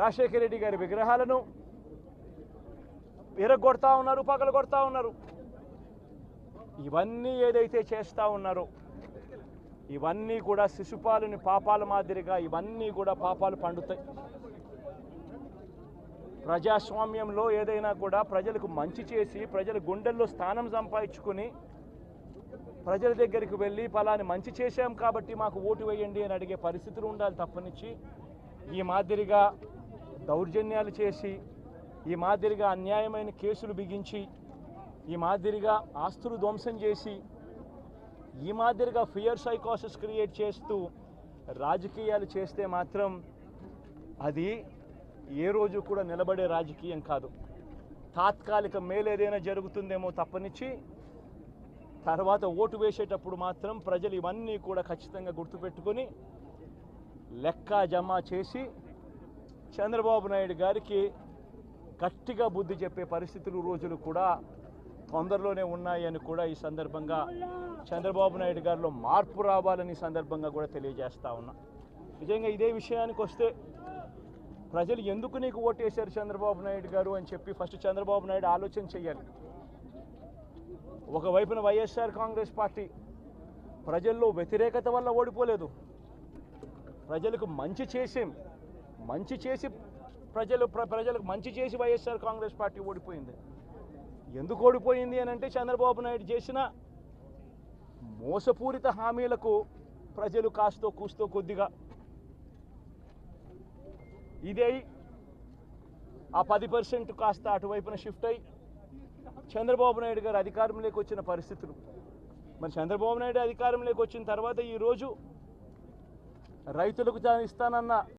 రాజశేఖర రెడ్డి గారి విగ్రహాలను విరగొడతా ఉన్నారు పగలు కొడతా ఉన్నారు. ఇవన్నీ ఏదైతే చేస్తూ ఉన్నారో ఇవన్నీ కూడా శిశుపాలుని పాపాల మాదిరిగా ఇవన్నీ కూడా పాపాలు పండుతాయి. ప్రజాస్వామ్యంలో ఏదైనా కూడా ప్రజలకు మంచి చేసి ప్రజల గుండెల్లో స్థానం సంపాదించుకుని ప్రజల దగ్గరికి వెళ్ళి ఫలాని మంచి చేశాం కాబట్టి మాకు ఓటు వేయండి అని అడిగే పరిస్థితులు ఉండాలి తప్పనిచ్చి. ఈ మాదిరిగా దౌర్జన్యాలు చేసి ఈ మాదిరిగా అన్యాయమైన కేసులు బిగించి ఈ మాదిరిగా ఆస్తులు ధ్వంసం చేసి ఈ మాదిరిగా ఫియర్ సైకాసిస్ క్రియేట్ చేస్తూ రాజకీయాలు చేస్తే మాత్రం అది ఏ రోజు కూడా నిలబడే రాజకీయం కాదు. తాత్కాలిక మేలేదైనా జరుగుతుందేమో తప్పనిచ్చి తర్వాత ఓటు వేసేటప్పుడు మాత్రం ప్రజలు ఇవన్నీ కూడా ఖచ్చితంగా గుర్తుపెట్టుకొని లెక్క జమ చేసి చంద్రబాబు నాయుడు గారికి గట్టిగా బుద్ధి చెప్పే పరిస్థితులు రోజులు కూడా తొందరలోనే ఉన్నాయని కూడా ఈ సందర్భంగా చంద్రబాబు నాయుడు గారిలో మార్పు రావాలని ఈ సందర్భంగా కూడా తెలియజేస్తా ఉన్నా. నిజంగా ఇదే విషయానికి వస్తే ప్రజలు ఎందుకు నీకు ఓటేశారు చంద్రబాబు నాయుడు గారు అని చెప్పి ఫస్ట్ చంద్రబాబు నాయుడు ఆలోచన చేయాలి. ఒకవైపున వైఎస్ఆర్ కాంగ్రెస్ పార్టీ ప్రజల్లో వ్యతిరేకత వల్ల ఓడిపోలేదు. ప్రజలకు మంచి చేసేం మంచి చేసి ప్రజలు ప్ర- ప్రజలకు మంచి చేసి వైఎస్ఆర్ కాంగ్రెస్ పార్టీ ఓడిపోయింది. ఎందుకు ఓడిపోయింది అని అంటే చంద్రబాబు నాయుడు చేసిన మోసపూరిత హామీలకు ప్రజలు కాస్తో కూస్తో కొద్దిగా ఇదే ఆ పది పర్సెంట్ కాస్త అటువైపున షిఫ్ట్ అయ్యి చంద్రబాబు నాయుడు గారు అధికారంలోకి వచ్చిన పరిస్థితులు. మరి చంద్రబాబు నాయుడు అధికారంలోకి వచ్చిన తర్వాత ఈరోజు రైతులకు దాన్ని ఇస్తానన్న